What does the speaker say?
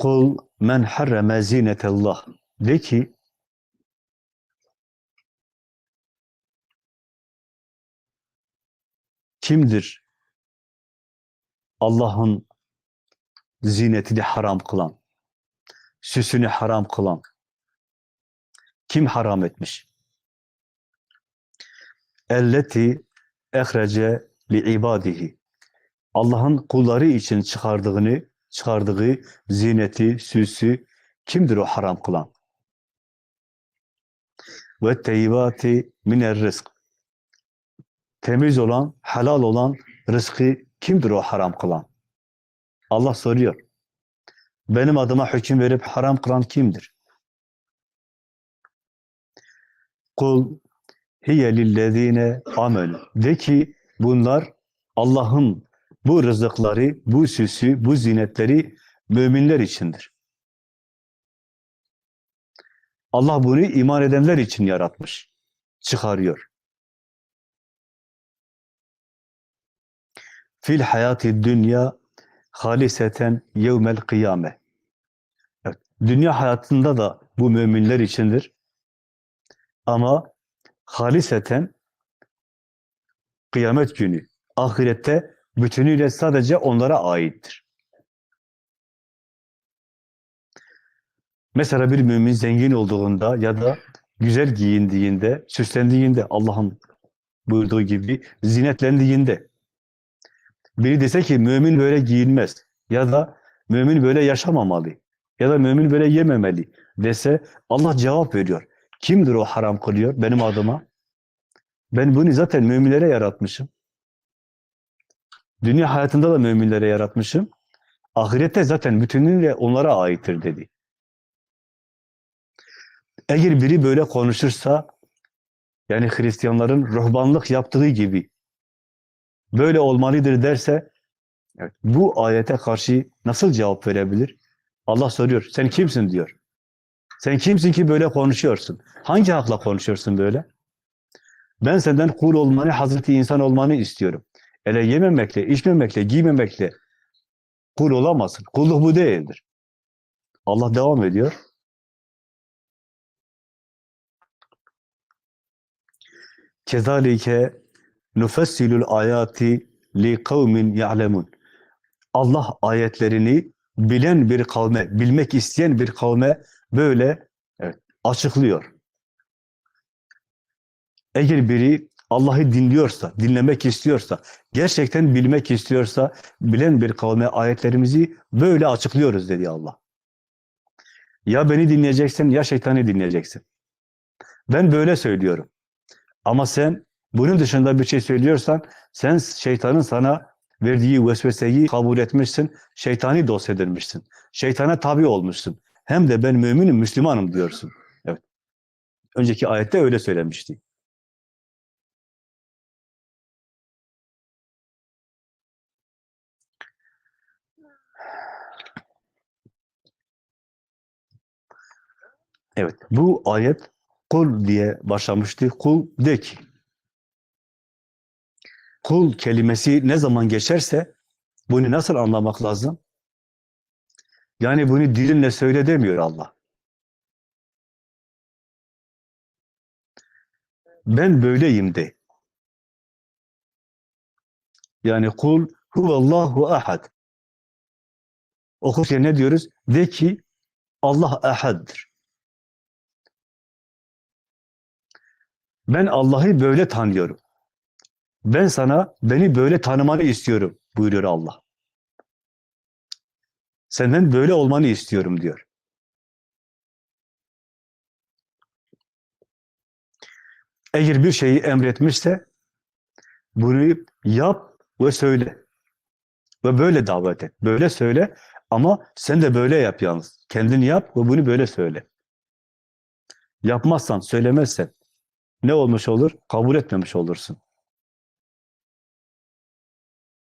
Kul men harreme zinetellah. De ki kimdir Allah'ın zinetini haram kılan, süsünü haram kılan? Kim haram etmiş? Elleti ehrece li ibadihi. Allah'ın kulları için çıkardığını, çıkardığı zineti, süsü kimdir o haram kılan? Ve teyyibati miner rızk. Temiz olan, helal olan rızkı kimdir o haram kılan? Allah soruyor. Benim adıma hüküm verip haram kılan kimdir? Kul hiye lillezine amenu. De ki bunlar Allah'ın bu rızıkları, bu süsü, bu zinetleri müminler içindir. Allah bunu iman edenler için yaratmış, çıkarıyor. Fil hayati dünya haliseten yevmel kıyame. Evet, dünya hayatında da bu müminler içindir. Ama haliseten kıyamet günü, ahirette bütünüyle sadece onlara aittir. Mesela bir mümin zengin olduğunda ya da güzel giyindiğinde, süslendiğinde, Allah'ın buyurduğu gibi zinetlendiğinde, biri dese ki mümin böyle giyinmez ya da mümin böyle yaşamamalı ya da mümin böyle yememeli dese Allah cevap veriyor. Kimdir o haram kılıyor benim adıma? Ben bunu zaten müminlere yaratmışım. Dünya hayatında da müminlere yaratmışım. Ahirette zaten bütünüyle onlara aittir dedi. Eğer biri böyle konuşursa, yani Hristiyanların ruhbanlık yaptığı gibi böyle olmalıdır derse, evet, bu ayete karşı nasıl cevap verebilir? Allah soruyor, sen kimsin diyor. Sen kimsin ki böyle konuşuyorsun? Hangi hakla konuşuyorsun böyle? Ben senden kul olmanı, Hazreti insan olmanı istiyorum. Ele yememekle, içmemekle, giymemekle kul olamazsın. Kulluk bu değildir. Allah devam ediyor. Kezalike nufessilul ayati li kavmin ya'lemun. Allah ayetlerini bilen bir kavme, bilmek isteyen bir kavme böyle evet, açıklıyor. Eğer biri Allah'ı dinliyorsa, dinlemek istiyorsa, gerçekten bilmek istiyorsa, bilen bir kavme ayetlerimizi böyle açıklıyoruz dedi Allah. Ya beni dinleyeceksin ya şeytanı dinleyeceksin. Ben böyle söylüyorum. Ama sen bunun dışında bir şey söylüyorsan, sen şeytanın sana verdiği vesveseyi kabul etmişsin, şeytani dost edilmişsin. Şeytana tabi olmuşsun. Hem de ben müminim, Müslümanım diyorsun. Evet. Önceki ayette öyle söylemişti. Evet, bu ayet kul diye başlamıştı. Kul de ki. Kul kelimesi ne zaman geçerse bunu nasıl anlamak lazım? Yani bunu dilinle söyle demiyor Allah. Ben böyleyim de. Yani kul huvallahu ahad. Okurken ne diyoruz? De ki Allah ahaddır. Ben Allah'ı böyle tanıyorum. Ben sana beni böyle tanımanı istiyorum buyuruyor Allah. Senden böyle olmanı istiyorum diyor. Eğer bir şeyi emretmişse bunu yap ve söyle. Ve böyle davet et. Böyle söyle ama sen de böyle yap yalnız. Kendini yap ve bunu böyle söyle. Yapmazsan, söylemezsen ne olmuş olur? Kabul etmemiş olursun.